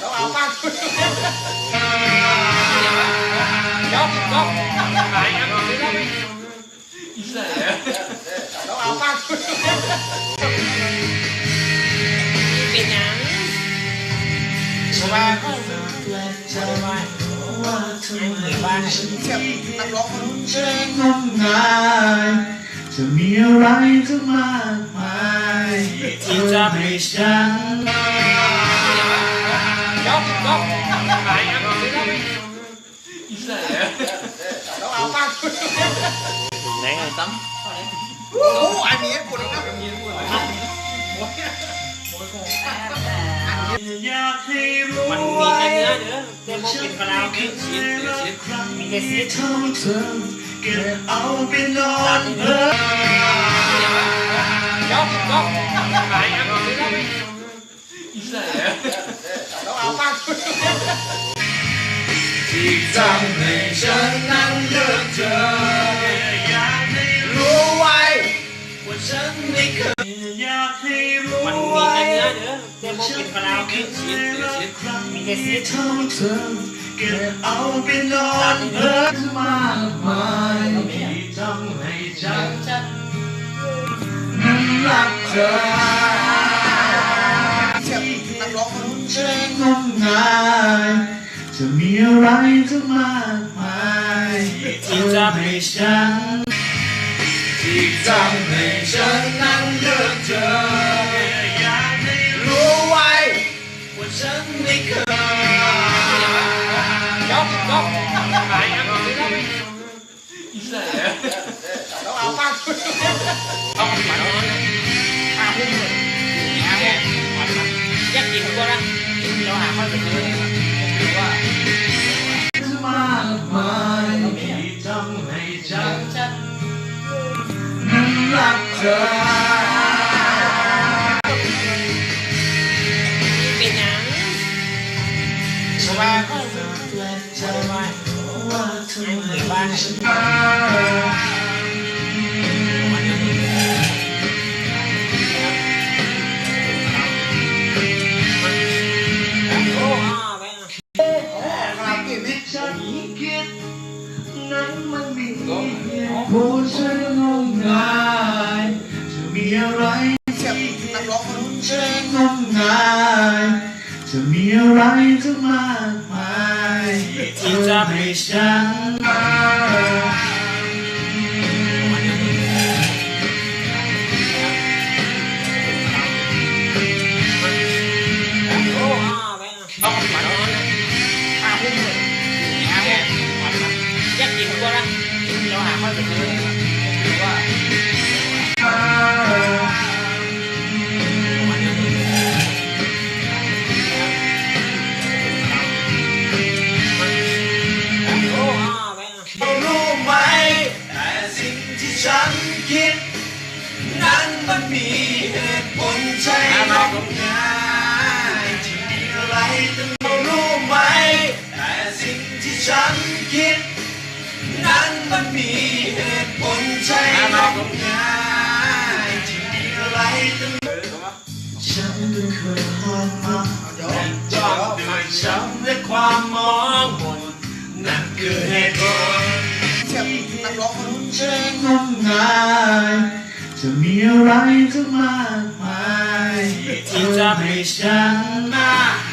เราเอาบ้างยกยกเราเอาบ้างเป็นหยังจะไอ้เหยว่าเทียบนักร้องคนนู้นใจงมงายจะมีอะไรทั้งมา ที่จะให้ฉันยกยกเราเอาบ้างไหนไงตั้มโอ้โหอันนี้ปวดนะอยากให้รู้มันมีแต่นื้อเด้อแต่บ่เคาราเกะชีสหรือชีสมีแต่ชีสเท่าเธอเก็บเอาไปนอนเพ้อ ยกยกเราเอาบ้างที่ทำให้ฉันนั้นเลือกเธออยากให้รู้ไว้ว่าฉันไม่เคยอยากให้รู้มันมีไว้แต่เนื้อเด้อแต่บ่เป็นคาราโอเกะชีสหรือชีสมีแต่ชีสเท่าเธอเก็บเอาไปนอนเพ้อมากมายที่ทำให้ฉันนั้น รักเธอเทียบนักร้องคนงมงายจะมีอะไรทั้งมากมายที่ทำให้ฉันที่ทำให้ฉันนั้นเลือกเธออยากให้รู้ไว้ว่าฉันไม่เคย เธอเป็นหยังมาจะว่าไอ้เหยว่าโมงายจะมีอะไรทั้งมากมายที่จะให้ฉันโอ้อ่าแม่อยกกินก็ได้เราหาข้าวไปซื้อว่า ฉันคิด นั้นมันมีเหตุผลใช่ไหมง่ายที่มีอะไรต้องรู้ไหม แต่สิ่งที่ฉันคิด นั้นมันมีเหตุผลใช่ไหมง่ายที่มีอะไรต้องฉันก็เคยมองมาเดี๋ยวจ้องด้วยช้ำและความมอายจะมีอะไรจะมากมายที่จะให้ฉันนะ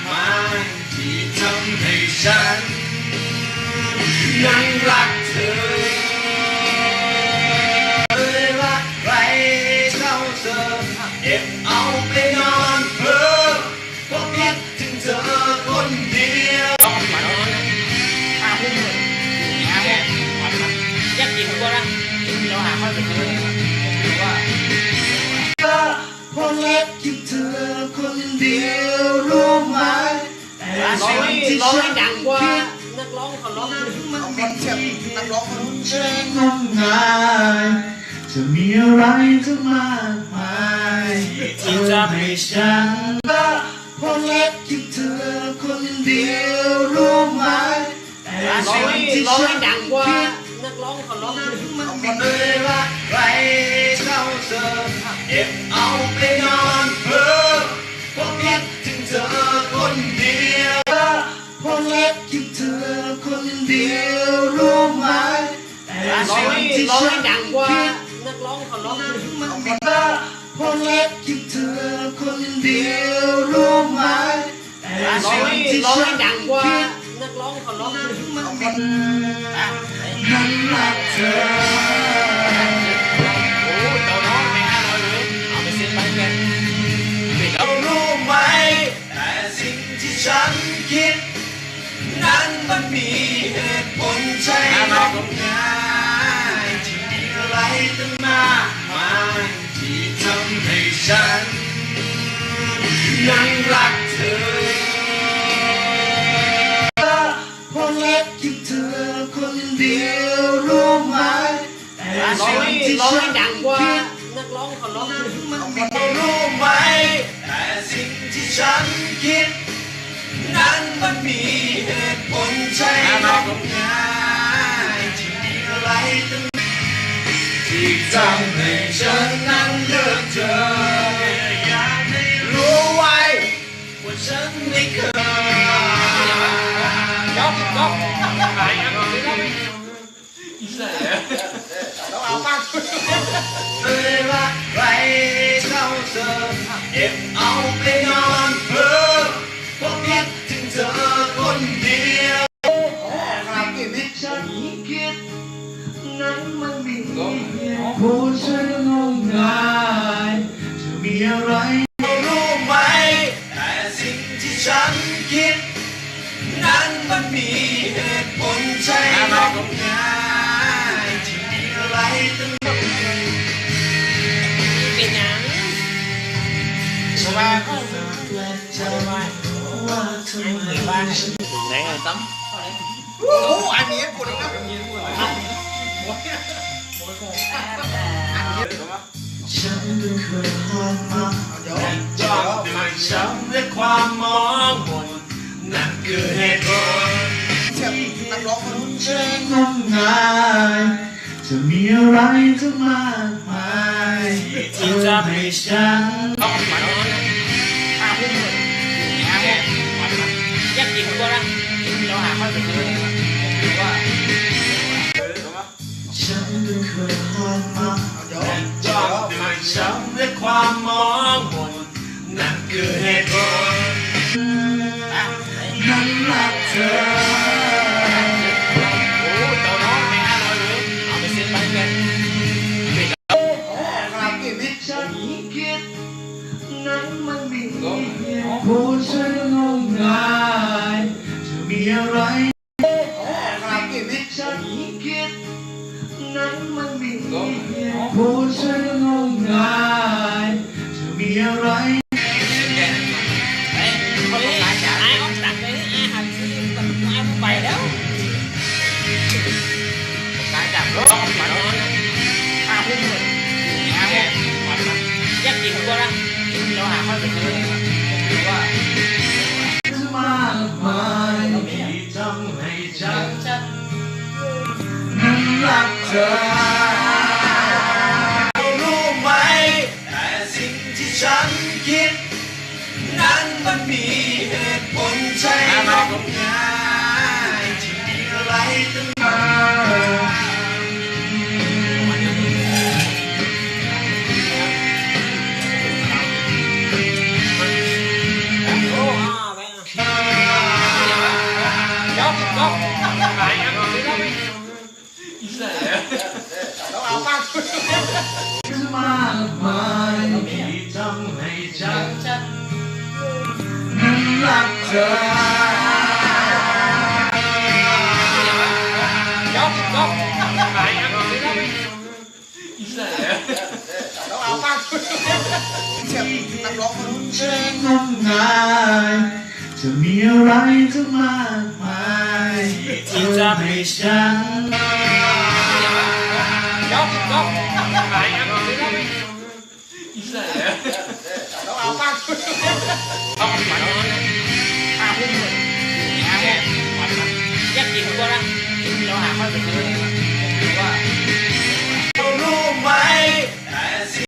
เพราะรักคิดเธอคนเดียวรู้ไหมแต่ร้องสิ่งให้ที่ร้องให้ดังกว่านักร้องเขาร้องมันเอาคนเทียบนักร้องคนนู้นใจงมงายจะมีอะไรทั้งมากมายที่ทำให้ฉันเพราะรักคิดเธอคนเดียวรู้ไหมแต่ร้องสิ่งให้ที่ร้องให้ดังกว่า ร้องขอร้องมันคนเลยว่าใครเศร้าเสริเก็บเอาไปนอนเพ้อพบคิดถึงเธอคนเดียวพบคิดถึงเธอคนเดียวรู้ไหมแต่ชีวิตที่ฉันผิดนักร้องขอร้องมันคนละพบคิดถึงเธอคนเดียวรู้ไหมแต่ชีวิตที่ฉันผิด นักร้องขาร้องมันมีอะนั้นรักเธอโอ้เจ้าน้องไม่ห้าร้อยเลยเอาไปเซ็นไปแล้วเรารู้ไหมแต่สิ่งที่ฉันคิด นั้นมันมีเหตุผลใช่ไหมง่ายที่มีอะไรตั้งมากมายที่ทำให้ฉัน ยังรักเธอ ร้องสิ่งให้ที่ร้องฉัให้นดังกว่าคิดนักร้องเขาร้องมันมีรู้ไหมแต่สิ่งที่ฉันคิด นั้นมันมีเหตุผลใช่ไหมง่ายที่มีอะไรตั้งที่ทำให้ฉันนั้นเลือกเธออยากให้รู้ไว้ว่าฉันไม่เคยยกยกหายอะเอาบ้างเคยรักใครเท่าเธอเก็บเอาไปนอนเพ้อพราะคิดถึงเธอคนเดียวฉันคิดนั้นมันมีผู้ช่วยงงายจะมีอะไรรู้ไหม แต่สิ่งที่ฉันคิด นั้นมันมีเหตุผลใช่ไหม เพราะว่าจะไม่ว่าทำไมบ้านไหนไงตั้มโอ้โหอันนี้กูเลยนะฉันก็เคยพบมาเดี๋ยวจอมด้วยช้ำและความมองมนนั่นคือเหตุผลทียบนักร้องคนนู้นจะงมงายจะมีอะไรจะมากมายที่จะให้ฉัน ฉันก็เคยพบมาเดี๋ยวจอมด้วยช้ำและความมอง ผู้ช่วยงมงายจะมีอะไรไอ้เขาต้องการจ่ายไอ้เขาตัดไปไอ้หันซื้อตัดไอ้ไปแล้วการจับรถมานอนห้าทุ่มเลยห้าโมงวันนั้นอยากกินหัวละเราหาข้าวไปซื้อว่ามากมายที่ทำให้ฉันนั้นรักเธอ มันมีเหตุผลใช่ไหมง่ายที่มีอะไรตั้งมากโอ้แม่ยกยกหายอะซื้อแล้วไหมแล้วเอาบ้างมากมายที่ทำให้ฉันนั้นรักเธอยกยกหายอะซื้อแล้วไหมแล้วเอาบ้างเทียบนักร้องคนนู้นจะง มงายจะมีอะไรจะมากมายที่ทำ ห้า